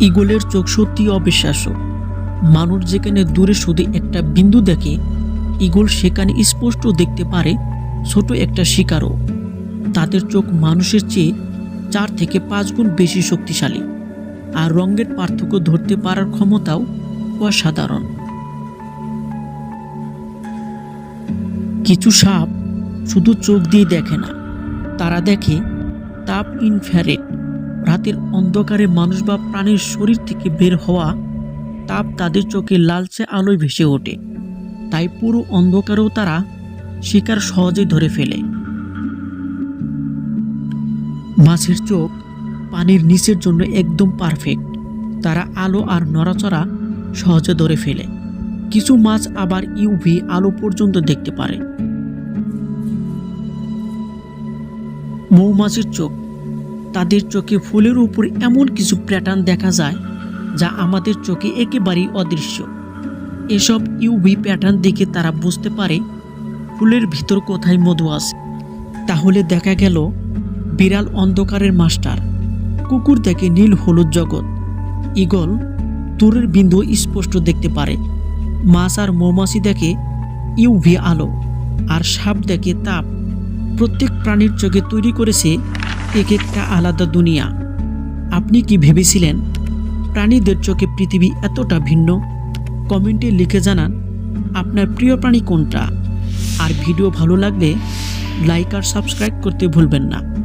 ইগলের চোখ সত্যি অবিশ্বাস্য। মানুষ যেখানে দূরে শুধু একটা বিন্দু দেখে, ইগল সেখানে স্পষ্ট দেখতে পারে ছোট একটা শিকারও। তাদের চোখ মানুষের চেয়ে চার থেকে পাঁচ গুণ বেশি শক্তিশালী। আর রঙের পার্থক্য ধরতে পারার ক্ষমতাও অসাধারণ। কিছু সাপ শুধু চোখ দিয়ে দেখে না, তারা দেখে তাপ ইনফ্যারেট। রাতের অন্ধকারে মানুষ বা প্রাণীর শরীর থেকে বের হওয়া, তাপ তাদের চোখে লালচে আলোয় ভেসে ওঠে। তাই পুরো অন্ধকারেও তারা শিকার সহজে ধরে ফেলে। মাছের চোখ পানির নিচের জন্য একদম পারফেক্ট। তারা আলো আর নড়াচড়া সহজে ধরে ফেলে। কিছু মাছ আবার ইউভি আলো পর্যন্ত দেখতে পারে। মৌমাছির চোখ তাদের চোখে ফুলের উপর এমন কিছু প্যাটার্ন দেখা যায়, যা আমাদের চোখে একেবারেই অদৃশ্য। এসব ইউভি প্যাটার্ন দেখে তারা বুঝতে পারে ফুলের ভিতর কোথায় মধু আছে। তাহলে দেখা গেল, বিড়াল অন্ধকারের মাস্টার, কুকুর দেখে নীল হলুদ জগৎ, ঈগল, দূরের বিন্দু স্পষ্ট দেখতে পারে, মাছ আর মৌমাছি দেখে ইউভি আলো, আর সাপ দেখে তাপ। প্রত্যেক প্রাণীর চোখে তৈরি করেছে এক একটা আলাদা দুনিয়া। আপনি কি ভেবেছিলেন প্রাণীদের চোখে পৃথিবী এতটা ভিন্ন? কমেন্টে লিখে জানান আপনার প্রিয় প্রাণী কোনটা? আর ভিডিও ভালো লাগলে লাইক আর সাবস্ক্রাইব করতে ভুলবেন না।